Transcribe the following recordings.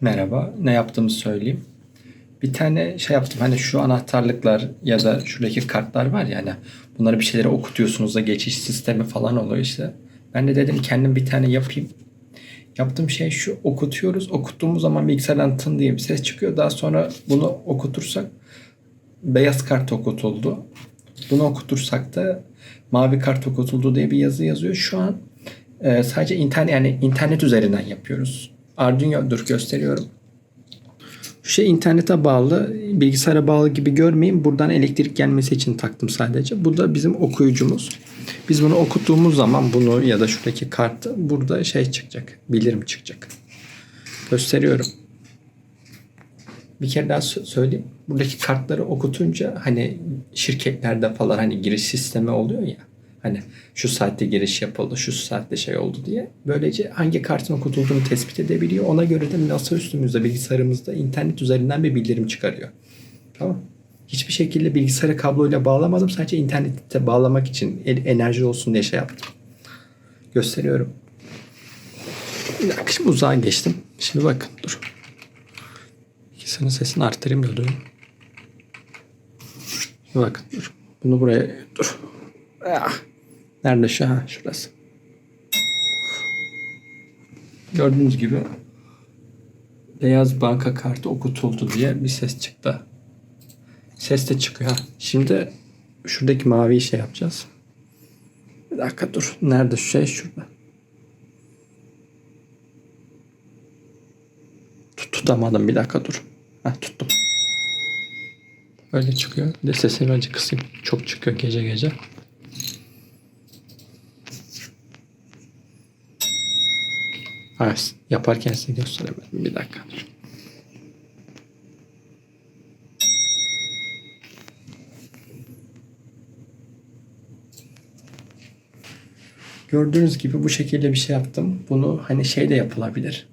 Merhaba. Ne yaptığımı söyleyeyim. Bir tane şey yaptım. Hani şu anahtarlıklar ya da şuradaki kartlar var ya hani bunları bir şeylere okutuyorsunuz da geçiş sistemi falan oluyor işte. Ben de dedim kendim bir tane yapayım. Yaptığım şey şu okutuyoruz. Okuttuğumuz zaman bilgisayardan tın diye bir ses çıkıyor. Daha sonra bunu okutursak beyaz kart okutuldu. Bunu okutursak da mavi kart okutuldu diye bir yazı yazıyor. Şu an e, sadece internet yani internet üzerinden yapıyoruz. Arduino dur gösteriyorum. Şu şey internete bağlı, bilgisayara bağlı gibi görmeyin. Buradan elektrik gelmesi için taktım sadece. Bu da bizim okuyucumuz. Biz bunu okuttuğumuz zaman bunu ya da şuradaki kartı burada şey çıkacak. Bildirim çıkacak. Gösteriyorum. Bir kere daha sö- söyleyeyim. Buradaki kartları okutunca hani şirketlerde falan hani giriş sistemi oluyor ya. Hani şu saatte giriş yapıldı, şu saatte şey oldu diye. Böylece hangi kartın okutulduğunu tespit edebiliyor. Ona göre de masa üstümüzde, bilgisayarımızda internet üzerinden bir bildirim çıkarıyor. Tamam. Hiçbir şekilde bilgisayara kabloyla bağlamadım. Sadece internete bağlamak için enerji olsun diye şey yaptım. Gösteriyorum. Bir dakika şimdi uzağa geçtim. Şimdi bakın dur. İkisinin sesini arttırayım da duyun. Şimdi bakın dur. Bunu buraya dur. Ah. Nerede şu? Ha, şurası. Gördüğünüz gibi beyaz banka kartı okutuldu diye bir ses çıktı. Ses de çıkıyor. Şimdi şuradaki maviyi şey yapacağız. Bir dakika dur. Nerede şu şey? Şurada. Tut, tutamadım. Bir dakika dur. Ha, tuttum. Öyle çıkıyor. Bir de sesini önce kısayım. Çok çıkıyor gece gece. Ha, yaparken size gösteremedim. Bir dakika. Gördüğünüz gibi bu şekilde bir şey yaptım. Bunu hani şey de yapılabilir.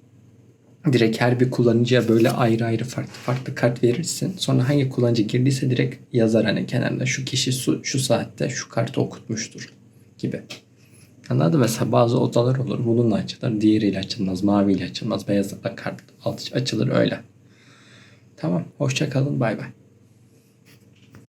Direkt her bir kullanıcıya böyle ayrı ayrı farklı farklı kart verirsin. Sonra hangi kullanıcı girdiyse direkt yazar hani kenarında şu kişi şu saatte şu kartı okutmuştur gibi. Mı? Mesela bazı odalar olur. Bununla açılır. Diğeriyle açılmaz. Maviyle açılmaz. Beyaz kart açılır öyle. Tamam. Hoşça kalın. Bay bay.